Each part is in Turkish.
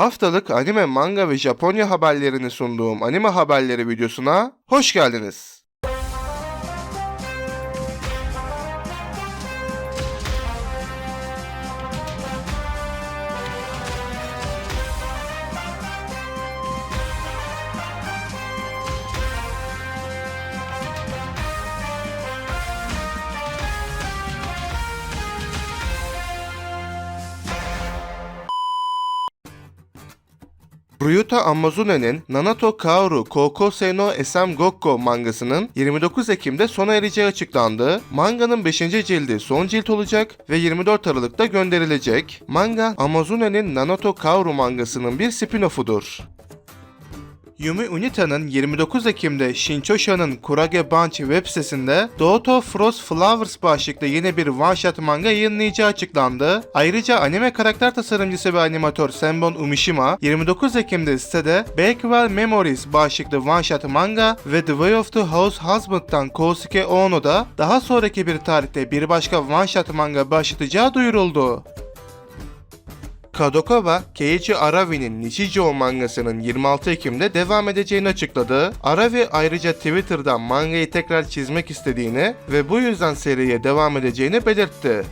Haftalık anime, manga ve Japonya haberlerini sunduğum anime haberleri videosuna hoş geldiniz. Ryuta Amazune'nin Nanato Kaoru Kokosei no SM Gokko mangasının 29 Ekim'de sona ereceği açıklandı. Manganın 5. cildi son cilt olacak ve 24 Aralık'ta gönderilecek. Manga, Amazune'nin Nanato Kaoru mangasının bir spin-off'udur. Yumi Unita'nın 29 Ekim'de Shinchosa'nın Kurage Bunch web sitesinde Doto Frost Flowers başlıklı yeni bir one shot manga yayınlayacağı açıklandı. Ayrıca anime karakter tasarımcısı ve animatör Senbon Umishima 29 Ekim'de sitede Bakewell Memories başlıklı one shot manga ve The Way of the House Husband'dan Kosuke Ono da daha sonraki bir tarihte bir başka one shot manga başlatacağı duyuruldu. Kadokawa, Keiichi Aravi'nin Nichijou mangasının 26 Ekim'de devam edeceğini açıkladı. Aravi ayrıca Twitter'dan mangayı tekrar çizmek istediğini ve bu yüzden seriye devam edeceğini belirtti.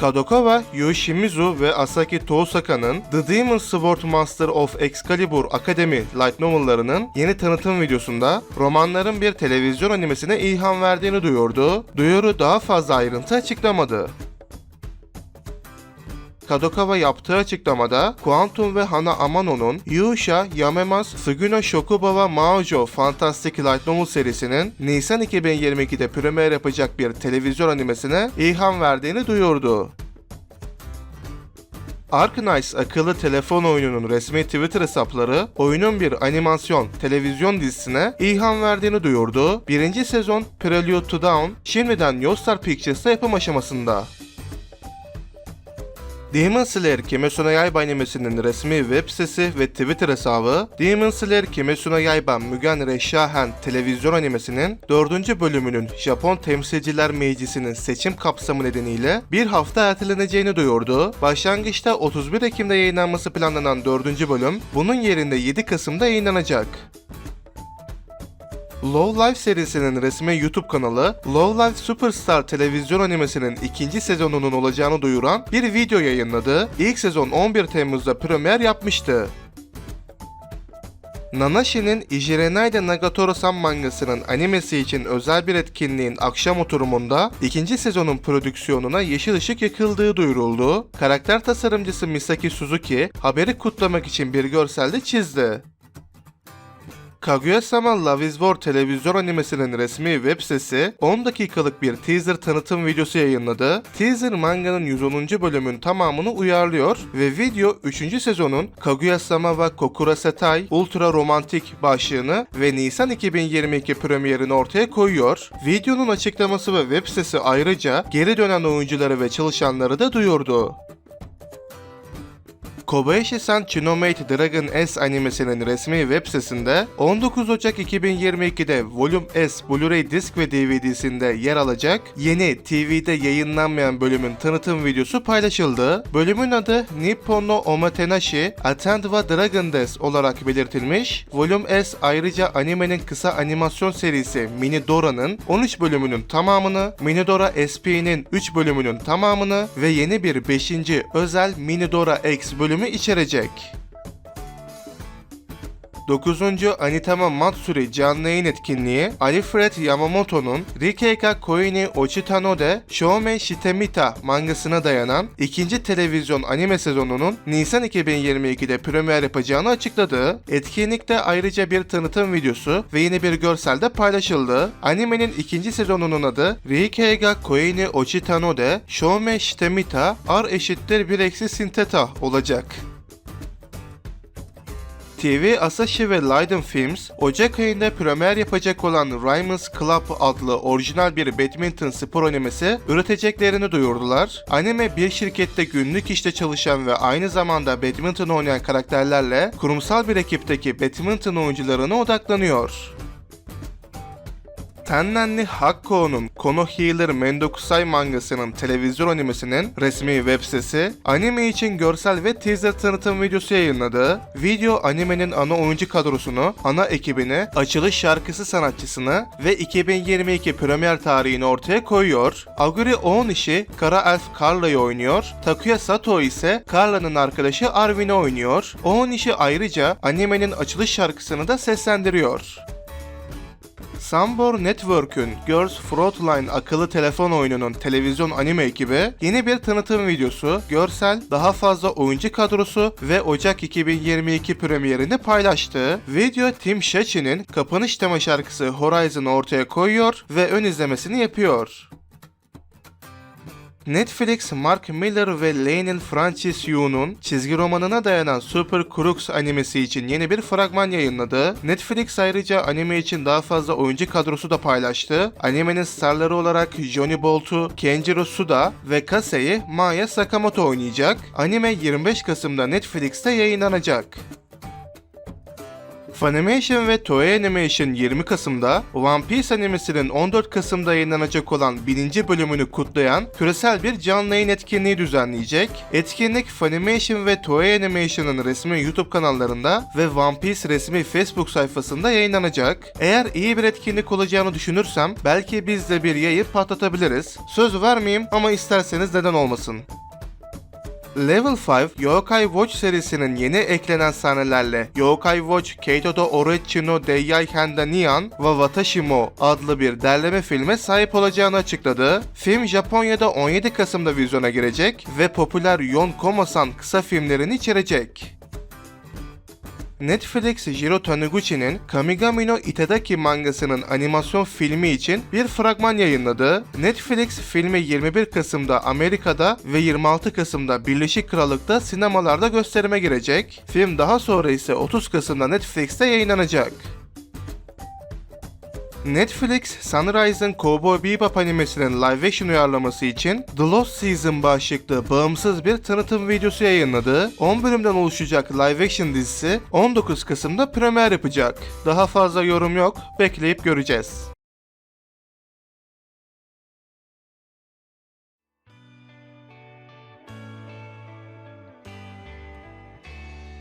Kadokawa, Yoshimizu ve Asaki Tosaka'nın The Demon Sword Master of Excalibur Academy light novel'larının yeni tanıtım videosunda romanların bir televizyon animesine ilham verdiğini duyurdu. Duyuru daha fazla ayrıntı açıklamadı. Kadokawa yaptığı açıklamada Quantum ve Hana Amano'nun Yusha Yamemas Sugino Shokubawa Maojo Fantastic Light Novel serisinin Nisan 2022'de premier yapacak bir televizyon animesine ilham verdiğini duyurdu. Arknights akıllı telefon oyununun resmi Twitter hesapları oyunun bir animasyon televizyon dizisine ilham verdiğini duyurdu. Birinci sezon Prelude to Dawn şimdiden Yostar Pictures'ta yapım aşamasında. Demon Slayer Kimetsu no Yaiba animesinin resmi web sitesi ve Twitter hesabı, Demon Slayer Kimetsu no Yaiba Mugen Reshahen televizyon animesinin 4. bölümünün Japon Temsilciler Meclisi'nin seçim kapsamı nedeniyle bir hafta erteleneceğini duyurdu. Başlangıçta 31 Ekim'de yayınlanması planlanan 4. bölüm, bunun yerinde 7 Kasım'da yayınlanacak. Low Life serisinin resmi YouTube kanalı, Low Life Superstar televizyon animesinin ikinci sezonunun olacağını duyuran bir video yayınladı. İlk sezon 11 Temmuz'da premier yapmıştı. Nanashi'nin Ijirenaide Nagatoro-san mangasının animesi için özel bir etkinliğin akşam oturumunda ikinci sezonun prodüksiyonuna yeşil ışık yakıldığı duyuruldu. Karakter tasarımcısı Misaki Suzuki haberi kutlamak için bir görselde çizdi. Kaguya-sama Love is War televizyon animesinin resmi web sitesi 10 dakikalık bir teaser tanıtım videosu yayınladı. Teaser manganın 110. bölümün tamamını uyarlıyor ve video 3. sezonun Kaguya-sama wa Kokurasetai Ultra Romantik başlığını ve Nisan 2022 premierini ortaya koyuyor. Videonun açıklaması ve web sitesi ayrıca geri dönen oyuncuları ve çalışanları da duyurdu. Kobayashi-san Chinomate Dragon S animesinin resmi web sitesinde 19 Ocak 2022'de Volume S Blu-ray disk ve DVD'sinde yer alacak yeni TV'de yayınlanmayan bölümün tanıtım videosu paylaşıldı. Bölümün adı Nippon no Omotenashi Attend wa Dragon Death olarak belirtilmiş. Volume S ayrıca animenin kısa animasyon serisi Mini Dora'nın 13 bölümünün tamamını, Mini Dora SP'nin 3 bölümünün tamamını ve yeni bir 5. özel Mini Dora X bölümü içerecek. 9. Anitama Matsuri canlı yayın etkinliği Alfred Yamamoto'nun Rikeika Koini Ochitano de Shoumen Shitemita mangasına dayanan ikinci televizyon anime sezonunun Nisan 2022'de premier yapacağını açıkladı. Etkinlikte ayrıca bir tanıtım videosu ve yeni bir görsel de paylaşıldı. Animenin ikinci sezonunun adı Rikeika Koini Ochitano de Shoumen Shitemita R eşittir 1 eksi Sinteta olacak. TV Asahi ve Leiden Films, Ocak ayında premier yapacak olan Ryman's Club adlı orijinal bir badminton spor animesi üreteceklerini duyurdular. Anime bir şirkette günlük işte çalışan ve aynı zamanda badminton oynayan karakterlerle kurumsal bir ekipteki badminton oyuncularına odaklanıyor. Tennenli Hakko'nun Konohiller Mendokusai mangasının televizyon animesinin resmi web sitesi, anime için görsel ve teaser tanıtım videosu yayınladı. Video animenin ana oyuncu kadrosunu, ana ekibini, açılış şarkısı sanatçısını ve 2022 premier tarihini ortaya koyuyor. Aguri Onishi, Kara Elf Carla'yı oynuyor. Takuya Sato ise Carla'nın arkadaşı Arvin'i oynuyor. Onishi ayrıca animenin açılış şarkısını da seslendiriyor. Sambor Network'ün Girls Frontline akıllı telefon oyununun televizyon anime ekibi yeni bir tanıtım videosu, görsel, daha fazla oyuncu kadrosu ve Ocak 2022 premierini paylaştı. Video Tim Shachi'nin kapanış tema şarkısı Horizon'ı ortaya koyuyor ve ön izlemesini yapıyor. Netflix, Mark Miller ve Lionel Francis Yu'nun çizgi romanına dayanan Super Crooks animesi için yeni bir fragman yayınladı. Netflix ayrıca anime için daha fazla oyuncu kadrosu da paylaştı. Animenin starları olarak Johnny Bolt'u, Kenjiro Suda ve Kase'yi Maya Sakamoto oynayacak. Anime 25 Kasım'da Netflix'te yayınlanacak. Funimation ve Toei Animation 20 Kasım'da One Piece animesinin 14 Kasım'da yayınlanacak olan 1. bölümünü kutlayan küresel bir canlı yayın etkinliği düzenleyecek. Etkinlik Funimation ve Toei Animation'ın resmi YouTube kanallarında ve One Piece resmi Facebook sayfasında yayınlanacak. Eğer iyi bir etkinlik olacağını düşünürsem belki biz de bir yayı patlatabiliriz. Söz vermeyeyim ama isterseniz neden olmasın. Level 5, Yokai Watch serisinin yeni eklenen sahnelerle Yokai Watch Keito do Orechi no Deiyai Henda Nian ve Watashi adlı bir derleme filme sahip olacağını açıkladı. Film Japonya'da 17 Kasım'da vizyona girecek ve popüler Yon Koma-san kısa filmlerini içerecek. Netflix Jiro Taniguchi'nin Kamigami no Itadaki mangasının animasyon filmi için bir fragman yayınladı. Netflix filmi 21 Kasım'da Amerika'da ve 26 Kasım'da Birleşik Krallık'ta sinemalarda gösterime girecek. Film daha sonra ise 30 Kasım'da Netflix'te yayınlanacak. Netflix, Sunrise'ın Cowboy Bebop animesinin live action uyarlaması için The Lost Season başlıklı bağımsız bir tanıtım videosu yayınladı. 10 bölümden oluşacak live action dizisi 19 Kasım'da premier yapacak. Daha fazla yorum yok, bekleyip göreceğiz.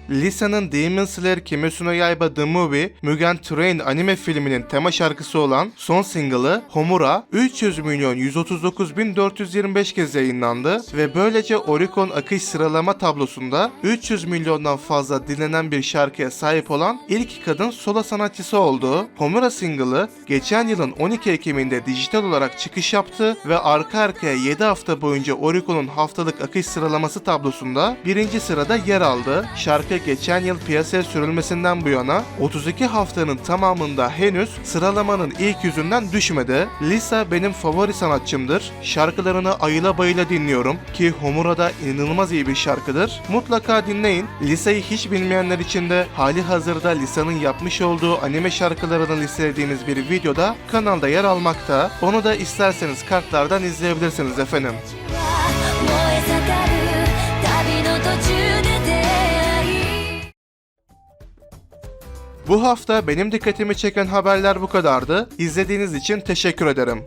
Lisa'nın Demon Slayer Kimetsu no Yaiba The Movie, Mugen Train anime filminin tema şarkısı olan son single'ı Homura 300 milyon 139 bin 425 kez yayınlandı ve böylece Oricon akış sıralama tablosunda 300 milyondan fazla dinlenen bir şarkıya sahip olan ilk kadın solo sanatçısı oldu. Homura single'ı geçen yılın 12 Ekim'inde dijital olarak çıkış yaptı ve arka arkaya 7 hafta boyunca Oricon'un haftalık akış sıralaması tablosunda birinci sırada yer aldı. Şarkı geçen yıl piyasaya sürülmesinden bu yana 32 haftanın tamamında henüz sıralamanın ilk yüzünden düşmedi. Lisa benim favori sanatçımdır. Şarkılarını ayıla bayıla dinliyorum ki Homura'da inanılmaz iyi bir şarkıdır. Mutlaka dinleyin. Lisa'yı hiç bilmeyenler için de hali hazırda Lisa'nın yapmış olduğu anime şarkılarını listelediğimiz bir videoda kanalda yer almakta. Onu da isterseniz kartlardan izleyebilirsiniz efendim. Bu hafta benim dikkatimi çeken haberler bu kadardı. İzlediğiniz için teşekkür ederim.